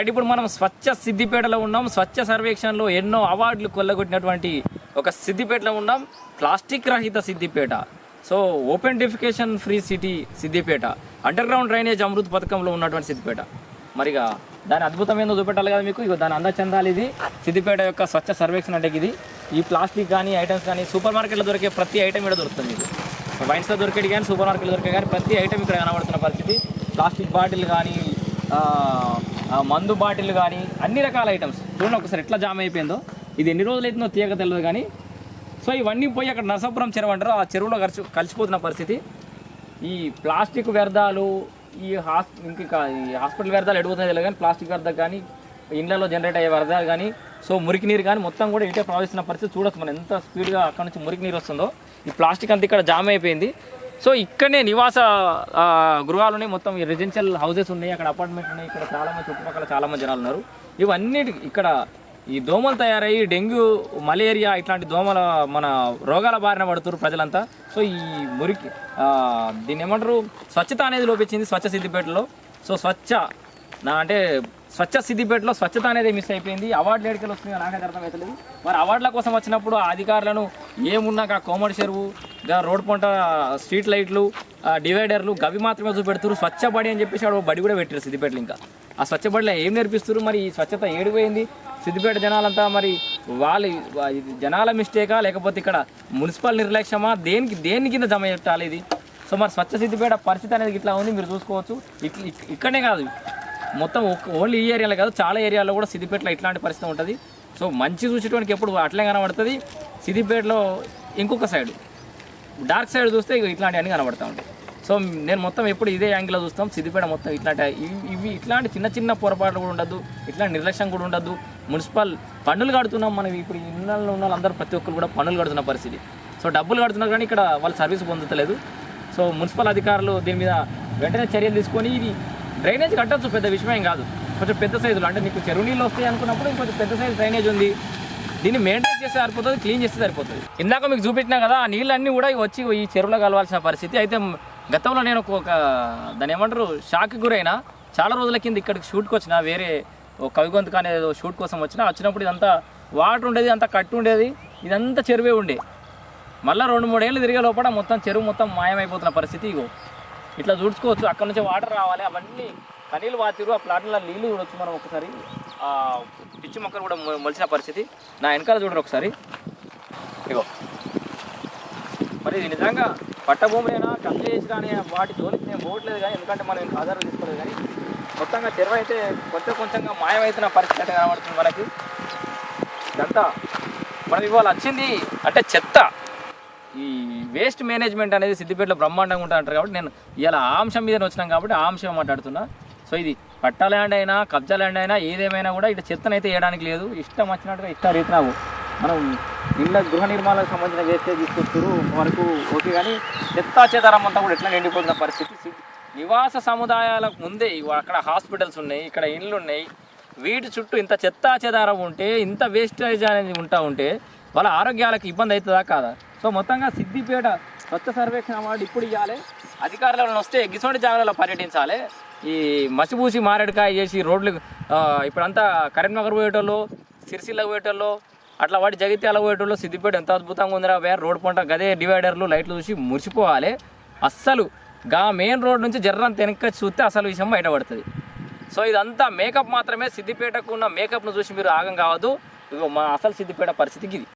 Right ఇప్పుడు మనం స్వచ్ఛ సిద్దిపేటలో ఉన్నాం. స్వచ్ఛ సర్వేక్షణలో ఎన్నో అవార్డులు కొల్లగొట్టినటువంటి ఒక సిద్దిపేటలో ఉన్నాం. ప్లాస్టిక్ రహిత Siddipet. So open defecation free city Siddipet. Underground drainage Amrut పథకంలో ఉన్నటువంటి సిద్దిపేట. మరిగా దాని అద్భుతమైన చూపెట్టాలి కదా మీకు. ఇక దాని అందచందాలు ఇది. సిద్దిపేట యొక్క స్వచ్ఛ సర్వేక్షణ అంటే ఇది. ఈ ప్లాస్టిక్ కానీ ఐటమ్స్ కానీ సూపర్ మార్కెట్లో దొరికే ప్రతి ఐటమ్ ఇక్కడ దొరుకుతుంది మీకు వైన్స్లో దొరికేది కానీ సూపర్ మార్కెట్లో దొరికే కానీ ప్రతి ఐటమ్ ఇక్కడ కనబడుతున్న పరిస్థితి. ప్లాస్టిక్ బాటిల్ కానీ మందు బాటిల్ కానీ అన్ని రకాల ఐటమ్స్ చూడండి ఒకసారి ఎట్లా జామ్ అయిపోయిందో. ఇది ఎన్ని రోజులు అవుతుందో తీయక తెలియదు కానీ సో ఇవన్నీ పోయి అక్కడ నరసాపురం చెరువు అంటారు. ఆ చెరువులో కలిసి కలిసిపోతున్న పరిస్థితి. ఈ ప్లాస్టిక్ వ్యర్థాలు ఈ హాస్ ఇంకా ఈ హాస్పిటల్ వ్యర్థాలు ఎడుగుతున్నాయి తెలియదు కానీ ప్లాస్టిక్ వ్యర్థాలు కానీ ఇండ్లలో జనరేట్ అయ్యే వ్యర్థాలు కానీ సో మురికి నీరు కానీ మొత్తం కూడా ఇటే ప్రవహిస్తున్న పరిస్థితి చూడొచ్చు మనం. ఎంత స్పీడ్గా అక్కడ నుంచి మురికి నీరు వస్తుందో. ఈ ప్లాస్టిక్ అంతా ఇక్కడ జామ్ అయిపోయింది. సో ఇక్కడనే నివాస గృహాలు ఉన్నాయి మొత్తం రెసిడెన్షియల్ హౌసెస్ ఉన్నాయి. అక్కడ అపార్ట్మెంట్ ఉన్నాయి. ఇక్కడ చాలామంది చుట్టుపక్కల చాలామంది జనాలు ఉన్నారు. ఇవన్నీ ఇక్కడ ఈ దోమలు తయారయ్యి డెంగ్యూ మలేరియా ఇట్లాంటి దోమల మన రోగాల బారిన పడుతున్నారు ప్రజలంతా. సో ఈ మురికి దీన్ని ఏమంటారు? స్వచ్ఛత అనేది లోపించింది స్వచ్ఛ సిద్దిపేటలో. సో స్వచ్ఛ నా అంటే స్వచ్ఛ సిద్దిపేటలో స్వచ్ఛత అనేది మిస్ అయిపోయింది. అవార్డులు ఎడికలు నాకు నాకైతే అర్థమవుతలేదు మరి అవార్డుల కోసం వచ్చినప్పుడు ఆ అధికారులను ఏమున్నాక కోమడి చెరువు రోడ్ పంట స్ట్రీట్ లైట్లు డివైడర్లు గవి మాత్రమే చూపెడుతున్నారు స్వచ్ఛ బడి అని చెప్పేసి ఆడ బడి కూడా పెట్టారు సిద్దిపేటలో ఇంకా. ఆ స్వచ్ఛ బడిలో ఏం నేర్పిస్తున్నారు మరి ఈ స్వచ్ఛత ఏడిపోయింది. సిద్దిపేట జనాలంతా మరి వాళ్ళ జనాల మిస్టేకా? లేకపోతే ఇక్కడ మున్సిపల్ నిర్లక్ష్యమా? దేనికి దేని కింద జమ పెట్టాలి ఇది? సో మరి స్వచ్ఛ సిద్దిపేట పరిస్థితి అనేది ఇట్లా ఉంది. మీరు చూసుకోవచ్చు. ఇక్కడనే కాదు. మొత్తం ఓన్లీ ఈ ఏరియాలో కాదు చాలా ఏరియాలో కూడా సిద్దిపేటలో ఇట్లాంటి పరిస్థితి ఉంటుంది. సో మంచి చూసేటువంటి ఎప్పుడు అట్లే కనబడుతుంది. సిద్దిపేటలో ఇంకొక సైడ్ డార్క్ సైడ్ చూస్తే ఇట్లాంటివన్నీ కనబడతా ఉంటాయి. సో నేను మొత్తం ఎప్పుడు ఇదే యాంగిల్లో చూస్తాం. సిద్దిపేట మొత్తం ఇట్లాంటి ఇవి- ఇవి ఇట్లాంటి చిన్న చిన్న పొరపాట్లు కూడా ఉండద్దు. ఇట్లాంటి నిర్లక్ష్యం కూడా ఉండద్దు. మున్సిపల్ పన్నులు కడుతున్నాం మనం ఇప్పుడు ఇళ్ళల్లో ఉన్న వాళ్ళందరూ ప్రతి ఒక్కరు కూడా పన్నులు కడుతున్న పరిస్థితి. సో డబ్బులు కడుతున్నారు కానీ ఇక్కడ వాళ్ళు సర్వీస్ పొందుతలేదు సో మున్సిపల్ అధికారులు దీని మీద వెంటనే చర్యలు తీసుకొని ఇది డ్రైనేజ్ కట్టొచ్చు పెద్ద విషయం ఏం కాదు. కొంచెం పెద్ద సైజులో అంటే మీకు చెరువు నీళ్ళు వస్తాయి అనుకున్నప్పుడు ఇంకొంచెం పెద్ద సైజు డ్రైనేజ్ ఉంది. దీన్ని మెయింటైన్ చేస్తే సరిపోతుంది క్లీన్ చేస్తే సరిపోతుంది. ఇందాక మీకు చూపించినా కదా ఆ నీళ్ళన్నీ కూడా వచ్చి ఈ చెరువులో కలవాల్సిన పరిస్థితి. అయితే గతంలో నేను ఒక దాని ఏమంటారు షాక్కి గురైనా చాలా రోజుల కింద ఇక్కడికి షూట్కి వచ్చిన వేరే ఒక కవిగొంతు కానీ ఏదో షూట్ కోసం వచ్చిన వచ్చినప్పుడు ఇదంతా వాటర్ ఉండేది అంతా కట్టు ఉండేది ఇదంతా చెరువే ఉండే. మళ్ళీ రెండు మూడేళ్ళు తిరిగే లోపల మొత్తం చెరువు మొత్తం మాయమైపోతున్న పరిస్థితి ఇగో. ఇట్లా చూసుకోవచ్చు అక్కడ నుంచి వాటర్ రావాలి. అవన్నీ కనీళ్ళు వాతిరు ఆ ప్లాట్లో నీళ్ళు చూడొచ్చు మనం ఒకసారి. పిచ్చి మొక్కలు కూడా మొలిసిన మొలిచిన పరిస్థితి. నా వెనకాల చూడరు ఒకసారి. ఇగో. మరి ఇది నిజంగా పట్టభూములైనా కంప్లీ చేసి కానీ వాటి జోలికి నేను పోవట్లేదు కానీ ఎందుకంటే మనం ఆధారాలు ఆధారం తీసుకోలేదు కానీ మొత్తంగా చెరువు అయితే కొంచెం కొంచెంగా మాయమవుతున్న పరిస్థితి అయితే కనబడుతుంది మనకి. ఇదంతా మనం ఇవాళ వచ్చింది. అంటే చెత్త. ఈ వేస్ట్ మేనేజ్మెంట్ అనేది సిద్దిపేటలో బ్రహ్మాండంగా ఉంటా అంటారు కాబట్టి నేను ఇలా ఆ అంశం మీద వచ్చినాం కాబట్టి ఆ అంశం మాట్లాడుతున్నా. సో ఇది పట్టా ల్యాండ్ అయినా కబ్జా ల్యాండ్ అయినా ఏదేమైనా కూడా ఇట్లా చెత్తనైతే అయితే వేయడానికి లేదు. ఇష్టం వచ్చినట్టుగా ఇష్ట రీతినావు మనం ఇళ్ళ గృహ నిర్మాణాలకు సంబంధించిన వేస్తే తీసుకొస్తారు వరకు ఓకే కానీ చెత్తా చెదారం అంతా కూడా ఎట్లా నిండిపోతున్న పరిస్థితి. నివాస సముదాయాలకు ముందే అక్కడ హాస్పిటల్స్ ఉన్నాయి ఇక్కడ ఇండ్లు ఉన్నాయి. వీటి చుట్టూ ఇంత చెత్తా చెదారం ఉంటే ఇంత వేస్టేజ్ అనేది ఉంటా ఉంటే వాళ్ళ ఆరోగ్యాలకు ఇబ్బంది అవుతుందా కాదా? సో మొత్తంగా సిద్దిపేట స్వచ్ఛ సర్వేక్షణ అవార్డు ఇప్పుడు ఇవ్వాలి. అధికారులను వస్తే గిసోటి జాగాలలో పర్యటించాలి. ఈ మసిబూసి మారేడుకాయ చేసి రోడ్లు ఇప్పుడంతా కరీంనగర్ పోయేటోళ్ళు సిరిసిల్ల పోయేటోళ్ళు అట్లా వాటి జగిత్యాల పోయేటోళ్ళు సిద్దిపేట ఎంత అద్భుతంగా ఉందిరా వేరే రోడ్ పంట గదే డివైడర్లు లైట్లు చూసి మురిసిపోవాలి. అస్సలు గా మెయిన్ రోడ్ నుంచి జర్రం తెనక చూస్తే అసలు విషయం బయటపడుతుంది. సో ఇదంతా మేకప్ మాత్రమే సిద్దిపేటకు ఉన్న మేకప్ను చూసి మీరు ఆగం కావద్దు. మా అసలు సిద్దిపేట పరిస్థితికి ఇది.